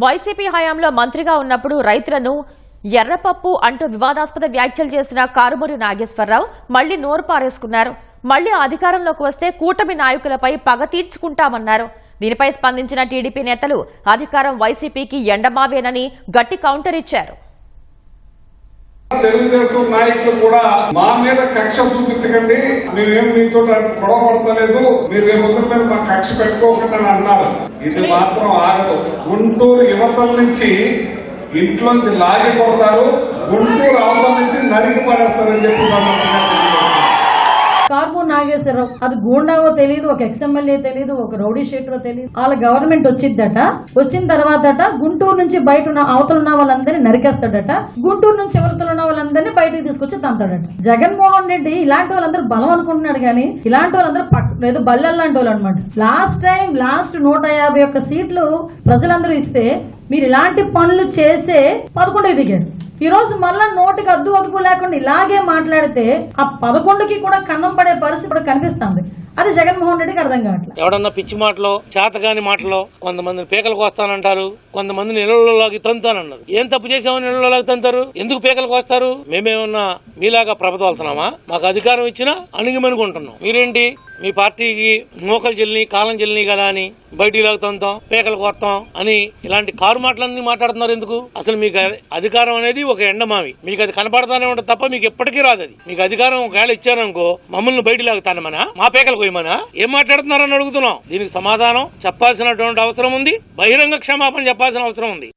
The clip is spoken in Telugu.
వైసీపీ హయాంలో మంత్రిగా ఉన్నప్పుడు రైతులను ఎర్రపప్పు అంటూ వివాదాస్పద వ్యాఖ్యలు చేసిన కారుమూరి నాగేశ్వరరావు మళ్ళీ నోరు పారేసుకున్నారు మళ్ళీ అధికారంలోకి వస్తే కూటమి నాయకులపై పగ తీర్చుకుంటామన్నారు. దీనిపై స్పందించిన టీడీపీ నేతలు అధికారం వైసీపీకి ఎండమావేనని గట్టి కౌంటర్ ఇచ్చారు. తెలుగుదేశం నాయకులు కూడా మా మీద కక్ష చూపించకండి. మీరేం మీతో గొడవ పడతలేదు. మీరు రేపు మీద మా కక్ష పెట్టుకోకుండా అని అన్నారు. ఇది మాత్రం ఆగదు. గుంటూరు యువతల నుంచి ఇంట్లోంచి లాగి కొడతారు. గుంటూరు అవతల నుంచి నరికి పడేస్తారని చెప్పి చేశారు? అది గూండావో తెలియదు ఒక ఎక్స్ఎమ్మెల్యే తెలియదు ఒక రౌడీ షీటరో తెలియదు వాళ్ళ గవర్నమెంట్ వచ్చిందట వచ్చిన తర్వాతట గుంటూరు నుంచి బయట ఉన్న అవతల ఉన్న వాళ్ళందరినీ నరికేస్తాడట. గుంటూరు నుంచి అవతల ఉన్న వాళ్ళందరినీ బయటకు తీసుకొచ్చి తంతాడట. జగన్మోహన్ రెడ్డి ఇలాంటి వాళ్ళందరూ బలం అనుకుంటున్నాడు కానీ ఇలాంటి వాళ్ళందరూ లేదు బల్లెల్ లాంటి వాళ్ళు అనమాట లాస్ట్ టైం లాస్ట్ నూట యాభై ఒక్క సీట్లు ప్రజలందరూ ఇస్తే మీరు ఇలాంటి పనులు చేసే పదకొండుకి దిగాడు ఈ రోజు మళ్ళా నోటికి అద్దు అదుపు లేకుండా ఇలాగే మాట్లాడితే ఆ పదకొండుకి కూడా కన్నం పడే పరిస్థితి ఇప్పుడు కనిపిస్తుంది. అది జగన్మోహన్ రెడ్డికి అర్థం కావట్లేదు. ఎవడన్నా పిచ్చి మాటలో చేతగాని మాటలో కొంతమందిని పీకలకు వస్తానంటారు కొంతమందిని ఇళ్ళలోకి తంతానన్నారు. ఏం తప్పు చేసామని ఇళ్ళలోకి తంతారు? ఎందుకు పీకలకు వస్తారు మేమేమన్నా మీలాగా ప్రభదవలుతున్నామా మాకు అధికారం ఇచ్చినా అణిగిమనుకుంటున్నాం మీరేంటి? మీ పార్టీకి మోకలు చెల్లి కాలం చెల్లి కదా అని బయటికి తంతాం పీకలకు వస్తాం అని ఇలాంటి కారు మాటలన్నీ మాట్లాడుతున్నారు ఎందుకు? అసలు మీకు అధికారం అనేది ఒక ఎండమావి మీకు అది కనపడతానే ఉంటుంది తప్ప మీకు ఎప్పటికీ రాదు అది. మీకు అధికారం ఒకవేళ ఇచ్చారనుకో మమ్మల్ని బయటికి లాగుతానమనా? మా పీకలు పోయమనా ఏం మాట్లాడుతున్నారని అడుగుతున్నాం. దీనికి సమాధానం చెప్పాల్సినటువంటి అవసరం ఉంది. బహిరంగ క్షమాపణ చెప్పాల్సిన అవసరం ఉంది.